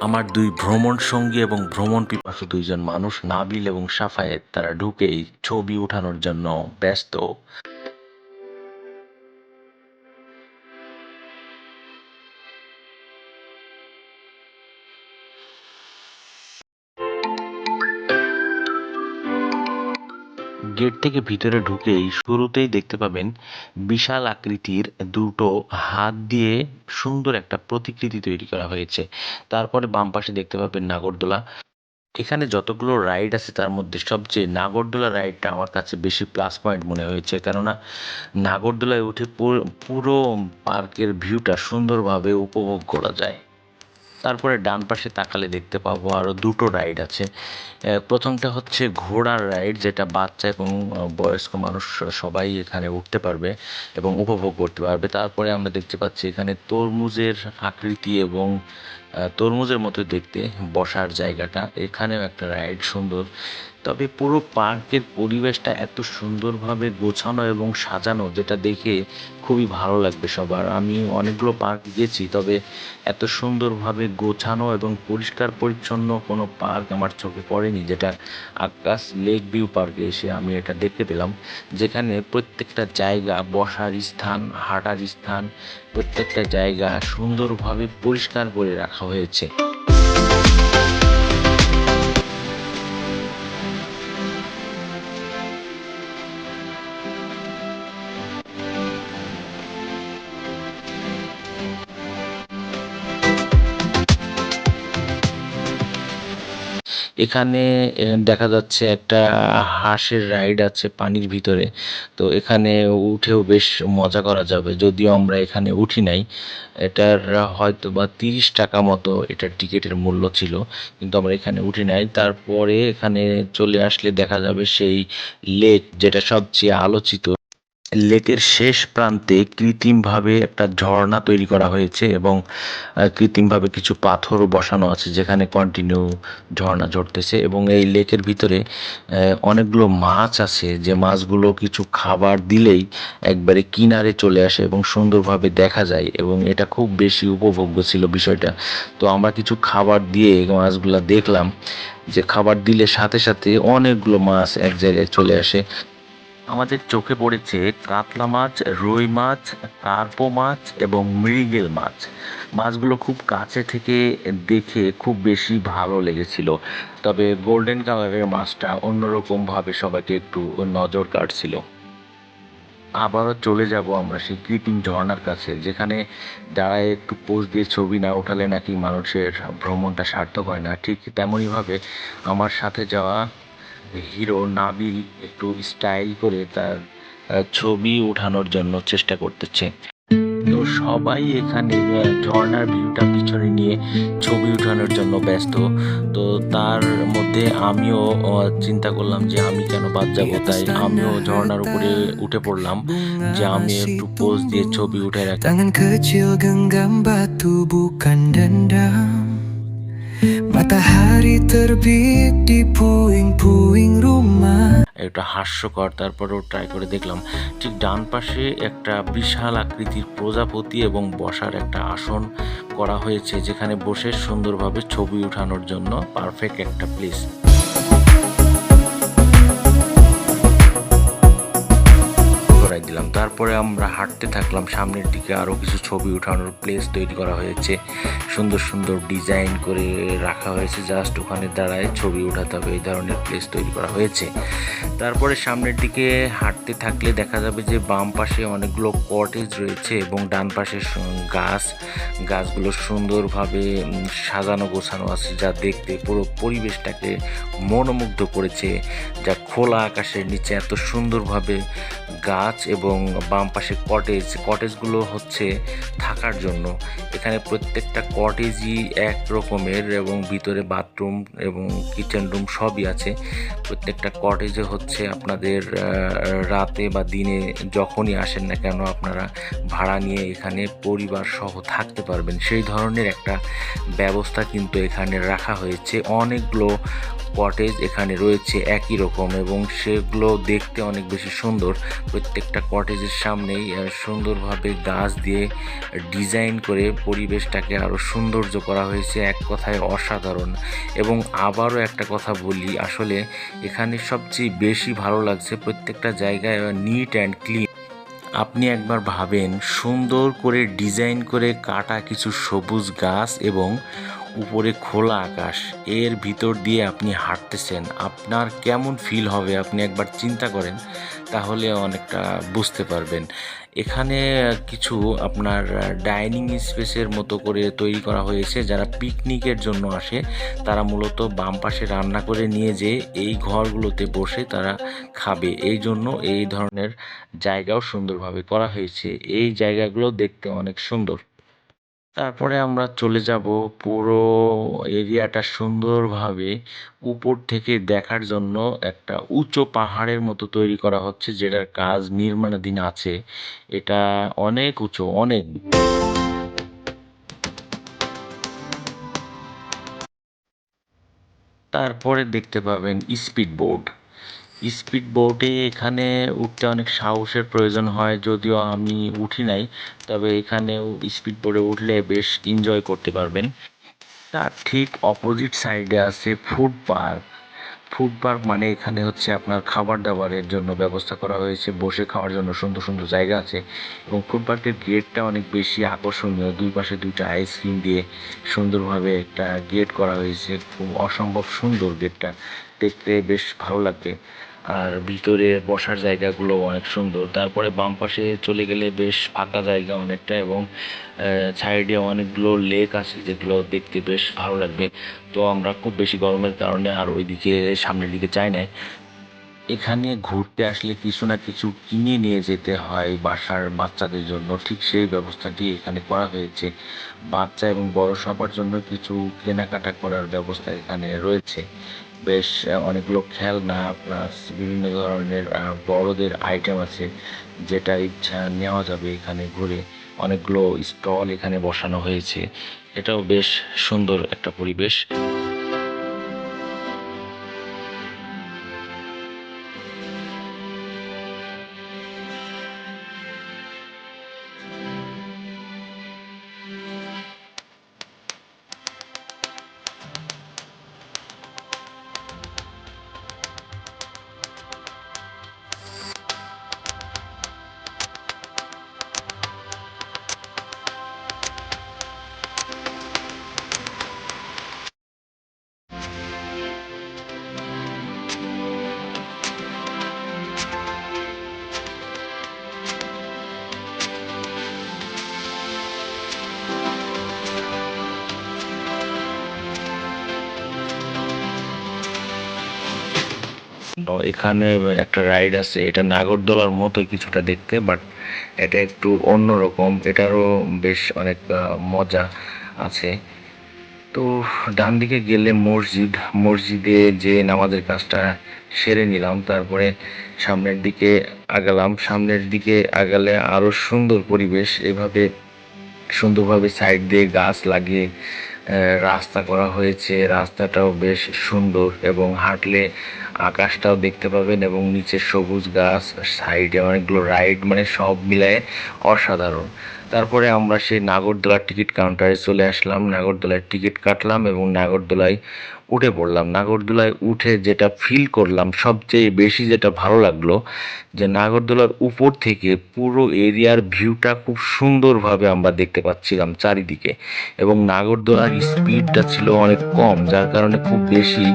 আমার দুই ভ্রমণ সঙ্গী এবং ভ্রমণ পিপাসু দুইজন মানুষ নাবিল এবং সাফায়েত, তারা ঢুকেই ছবি উঠানোর জন্য ব্যস্ত। গেট থেকে ভিতরে ঢুকেই শুরুতেই দেখতে পাবেন বিশাল আকৃতির দুটো হাত দিয়ে সুন্দর একটা প্রতিকৃতি তৈরি করা হয়েছে। তারপরে বাম পাশে দেখতে পাবেন নাগরদোলা। এখানে যতগুলো রাইড আছে তার মধ্যে সবচেয়ে নাগরদোলা রাইডটা আমার কাছে বেশি প্লাস পয়েন্ট মনে হয়েছে। কেননা নাগরদোলায় উঠে পুরো- পুরো পার্কের ভিউটা সুন্দরভাবে উপভোগ করা যায়। তারপরে ডান পাশে তাকালে দেখতে পাবো আরও দুটো রাইড আছে। প্রথমটা হচ্ছে ঘোড়ার রাইড যেটা বাচ্চা এবং বয়স্ক মানুষ সবাই এখানে উঠতে পারবে এবং উপভোগ করতে পারবে। তারপরে আমরা দেখতে পাচ্ছি এখানে তরমুজের আকৃতি এবং তরমুজের মতো দেখতে বসার জায়গাটা। এখানেও একটা রাইড সুন্দর। তবে পুরো পার্কের পরিবেশটা এত সুন্দরভাবে গোছানো এবং সাজানো, যেটা দেখে খুবই ভালো লাগবে সবার। আমি অনেকগুলো পার্ক গেছি, তবে এত সুন্দরভাবে গোছানো এবং পরিষ্কার পরিচ্ছন্ন কোনো পার্ক আমার চোখে পড়েনি, যেটা আকাশ লেক ভিউ পার্কে এসে আমি এটা দেখতে পেলাম, যেখানে প্রত্যেকটা জায়গা বসার স্থান, হাঁটার স্থান, প্রত্যেকটা জায়গা সুন্দরভাবে পরিষ্কার করে রাখা হয়েছে। এখানে দেখা যাচ্ছে একটা হাঁসের রাইড আছে পানির ভিতরে। তো এখানে উঠেও বেশ মজা করা যাবে। যদিও আমরা এখানে উঠি নাই, এটার হয়তো বা তিরিশ টাকা মতো এটার টিকিটের মূল্য ছিল, কিন্তু আমরা এখানে উঠি নাই। তারপরে এখানে চলে আসলে দেখা যাবে সেই লেক যেটা সবচেয়ে আলোচিত। লেকের শেষ প্রান্তে কৃত্রিমভাবে একটা ঝর্ণা তৈরি করা হয়েছে এবং কৃত্রিমভাবে কিছু পাথরও বসানো আছে যেখানে কন্টিনিউ ঝর্ণা ঝরতেছে এবং এই লেকের ভিতরে অনেকগুলো মাছ আছে যে মাছগুলো কিছু খাবার দিলেই একবারে কিনারে চলে আসে এবং সুন্দরভাবে দেখা যায় এবং এটা খুব বেশি উপভোগ্য ছিল বিষয়টা। তো আমরা কিছু খাবার দিয়ে মাছগুলো দেখলাম যে খাবার দিলে সাথে সাথে অনেকগুলো মাছ এক জায়গায় চলে আসে। আমাদের চোখে পড়েছে কাতলা মাছ, রুই মাছ, কার্পো মাছ এবং মৃগেল মাছ। মাছগুলো খুব কাছে থেকে দেখে খুব বেশি ভালো লেগেছিল। তবে গোল্ডেন কালারের মাছটা অন্যরকম ভাবে সবাইকে একটু নজর কাটছিল আবারও চলে যাব আমরা সেই কৃত্রিম ঝর্ণার কাছে, যেখানে দাঁড়ায় একটু পোজ দিয়ে ছবি না ওঠালে নাকি মানুষের ভ্রমণটা সার্থক হয় না। ঠিক তেমনইভাবে আমার সাথে যাওয়া হিরো নাবি একটু স্টাইল করে তার ছবি ওঠানোর জন্য চেষ্টা করতেছে। তো সবাই এখানে ঝর্ণার ভিউটা পিছনে নিয়ে ছবি ওঠানোর জন্য ব্যস্ত। তো তার মধ্যে আমিও চিন্তা করলাম যে আমি কেন বাদ যাব, তাই আমিও ঝর্ণার উপরে উঠে পড়লাম যে আমি একটু পোজ দিয়ে ছবি উঠে রাখি। Matahari terbit di puing-puing rumah একটা হাস্যকর, তারপরেও ট্রাই করে দেখলাম, ঠিক ডান পাশে একটা বিশাল আকৃতির প্রজাপতি এবং বসার একটা আসন করা হয়েছে, যেখানে বসে সুন্দরভাবে ছবি উঠানোর জন্য পারফেক্ট একটা প্লেস করাই দিলাম। তারপরে আমরা হাঁটতে থাকলাম, সামনের দিকে আরও কিছু ছবি উঠানোর প্লেস তৈরি করা হয়েছে। সুন্দর সুন্দর ডিজাইন করে রাখা হয়েছে জাস্ট ওখানে দাঁড়ায় ছবি উঠাতে হবে, এই ধরনের প্লেস তৈরি করা হয়েছে। তারপরে সামনের দিকে হাঁটতে থাকলে দেখা যাবে যে বাম পাশে অনেকগুলো কটেজ রয়েছে এবং ডান পাশে গাছ। গাছগুলো সুন্দরভাবে সাজানো গোছানো আছে যা দেখতে পুরো পরিবেশটাকে মনোমুগ্ধ করেছে। যা খোলা আকাশের নিচে এত সুন্দরভাবে গাছ এবং বাম পাশে কটেজ কটেজগুলো হচ্ছে থাকার জন্য। এখানে প্রত্যেকটা কটেজই এক রকমের এবং ভিতরে বাথরুম এবং কিচেন রুম সবই আছে। প্রত্যেকটা কটেজে হচ্ছে আপনাদের রাতে বা দিনে যখনই আসেন না কেন আপনারা ভাড়া নিয়ে এখানে পরিবার সহ থাকতে পারবেন। সেই ধরনের একটা ব্যবস্থা কিন্তু এখানে রাখা হয়েছে। অনেকগুলো কটেজ এখানে রয়েছে একই রকম এবং সেগুলো দেখতে অনেক বেশি সুন্দর। প্রত্যেকটা কটেজের সামনেই সুন্দরভাবে গাছ দিয়ে ডিজাইন করে পরিবেশটাকে আরও সৌন্দর্য করা হয়েছে এক কথায় অসাধারণ। এবং আবারও একটা কথা বলি, আসলে এখানে সবচেয়ে বেশি ভালো লাগছে প্রত্যেকটা জায়গায় নিট অ্যান্ড ক্লিন আপনি একবার ভাবেন, সুন্দর করে ডিজাইন করে কাটা কিছু সবুজ গাছ এবং উপরে খোলা আকাশ, এর ভিতর দিয়ে আপনি হাঁটতেছেন, আপনার কেমন ফিল হবে আপনি একবার চিন্তা করেন, তাহলে অনেকটা বুঝতে পারবেন। এখানে কিছু আপনার ডাইনিং স্পেসের মতো করে তৈরি করা হয়েছে, যারা পিকনিকের জন্য আসে, তারা মূলত বাম পাশে রান্না করে নিয়ে যেয়ে এই ঘরগুলোতে বসে তারা খাবে। এই জন্য এই ধরনের জায়গাও সুন্দরভাবে করা হয়েছে। এই জায়গাগুলো দেখতে অনেক সুন্দর। তারপরে আমরা চলে যাব পুরো এরিয়াটা সুন্দরভাবে উপর থেকে দেখার জন্য একটা উঁচু পাহাড়ের মতো তৈরি করা হচ্ছে, যেটার কাজ নির্মাণাধীন আছে। এটা অনেক উঁচু, অনেক। তারপরে দেখতে পাবেন স্পিড বোট স্পিড বোটে এখানে উঠতে অনেক সাহসের প্রয়োজন হয়, যদিও আমি উঠি নাই। তবে এখানেও স্পিড বোটে উঠলে বেশ এনজয় করতে পারবেন। তার ঠিক অপোজিট সাইডে আছে ফুড পার্ক ফুড পার্ক মানে এখানে হচ্ছে আপনার খাবার দাবারের জন্য ব্যবস্থা করা হয়েছে, বসে খাওয়ার জন্য সুন্দর সুন্দর জায়গা আছে। এবং ফুড পার্কের গেটটা অনেক বেশি আকর্ষণীয়। দুই পাশে দুইটা আইসক্রিম দিয়ে সুন্দরভাবে একটা গেট করা হয়েছে। খুব অসম্ভব সুন্দর গেটটা দেখতে বেশ ভালো লাগবে। আর ভিতরে বসার জায়গাগুলো অনেক সুন্দর। তারপরে বাম পাশে চলে গেলে বেশ ফাঁকা জায়গা অনেকটা এবং সাইডে অনেকগুলো লেক আছে যেগুলো দেখতে বেশ ভালো লাগবে। তো আমরা খুব বেশি গরমের কারণে আর ওইদিকে, সামনের দিকে চাই নাই। এখানে ঘুরতে আসলে কিছু না কিছু কিনে নিয়ে যেতে হয় বাসার বাচ্চাদের জন্য। ঠিক সেই ব্যবস্থাটি এখানে করা হয়েছে। বাচ্চা এবং বড় সবার জন্য কিছু কেনাকাটা করার ব্যবস্থা এখানে রয়েছে। বেশ অনেকগুলো খেলনা প্লাস বিভিন্ন ধরনের বড়দের আইটেম আছে, যেটা ইচ্ছা নেওয়া যাবে এখানে ঘুরে। অনেকগুলো স্টল এখানে বসানো হয়েছে। এটাও বেশ সুন্দর একটা পরিবেশ। এখানে একটা রাইড আছে, এটা নাগরদোলার মতো কিছুটা দেখতে বাট এটা একটু অন্যরকম, এটারও বেশ অনেক মজা আছে। তো ডান দিকে গেলে মসজিদ, মসজিদে যে নামাজের কাজটা সেরে নিলাম, তারপরে সামনের দিকে আগালাম, সামনের দিকে আগালে আরও সুন্দর পরিবেশ, এভাবে সুন্দরভাবে সাইড দিয়ে গাছ লাগিয়ে রাস্তা করা হয়েছে। রাস্তাটাও বেশ সুন্দর এবং হাঁটলে আকাশটাও দেখতে পাবেন এবং নিচে সবুজ গাছ, সাইডে অনেকগুলো রাইড মানে সব মিলায়ে অসাধারণ। তারপরে আমরা সেই নাগরদোলার টিকিট কাউন্টারে চলে আসলাম। নাগরদোলার টিকিট কাটলাম এবং নাগরদোলায় উঠে পড়লাম। নাগরদোলায় উঠে যেটা ফিল করলাম, সবচেয়ে বেশি যেটা ভালো লাগল, যে নাগরদোলার উপর থেকে পুরো এরিয়ার ভিউটা খুব সুন্দরভাবে আমরা দেখতে পাচ্ছিলাম চারিদিকে। এবং নাগরদোলার স্পিডটা ছিল অনেক কম, যার কারণে খুব বেশি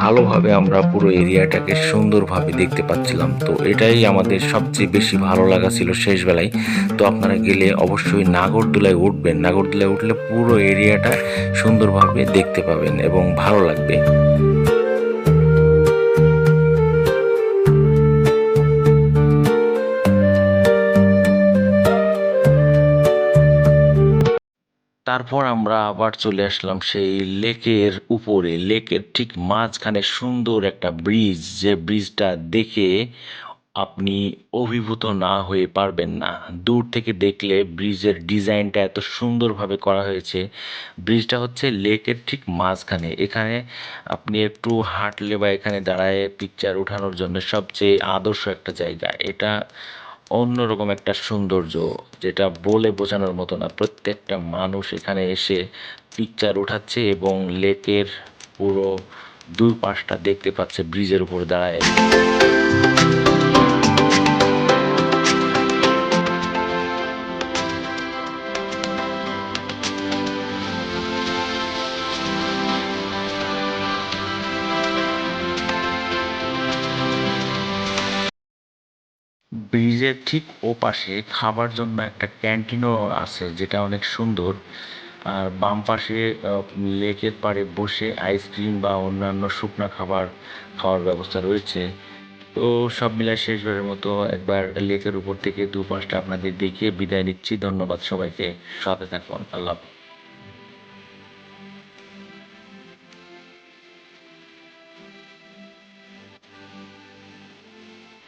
ভালোভাবে আমরা পুরো এরিয়াটাকে সুন্দরভাবে দেখতে পাচ্ছিলাম। তো এটাই আমাদের সবচেয়ে বেশি ভালো লাগা ছিল শেষ বেলায় তো আপনারা গেলে অবশ্যই নাগরদোলায় উঠবেন। নাগরদোলায় উঠলে পুরো এরিয়াটা সুন্দরভাবে দেখতে পাবেন এবং ভালো লাগবে। তারপর আমরা আবার চলে আসলাম সেই লেকের উপরে। লেকের ঠিক মাঝখানে সুন্দর একটা ব্রিজ, যে ব্রিজটা দেখে আপনি অভিভূত না হয়ে পারবেন না। দূর থেকে দেখলে ব্রিজের ডিজাইনটা এত সুন্দরভাবে করা হয়েছে। ব্রিজটা হচ্ছে লেকের ঠিক মাঝখানে। এখানে আপনি একটু হাঁটলে বা এখানে দাঁড়ায় পিকচার ওঠানোর জন্য সবচেয়ে আদর্শ একটা জায়গা। এটা অন্যরকম একটা সৌন্দর্য, যেটা বলে বোঝানোর মতো না। প্রত্যেকটা মানুষ এখানে এসে পিকচার ওঠাচ্ছে এবং লেকের পুরো দুই পাশটা দেখতে পাচ্ছে, ব্রিজের উপর দাঁড়ায়। ব্রিজের ঠিক ওপাশে খাবার জন্য একটা ক্যান্টিনও আছে, যেটা অনেক সুন্দর। আর বাম পাশে লেকের পাড়ে বসে আইসক্রিম বা অন্যান্য শুকনো খাবার খাওয়ার ব্যবস্থা রয়েছে। তো সব মিলায় শেষবারের মতো একবার লেকের উপর থেকে দুপাশটা আপনাদের দেখিয়ে বিদায় নিচ্ছি। ধন্যবাদ সবাইকে। সাথে থাকুন। আল্লাহ।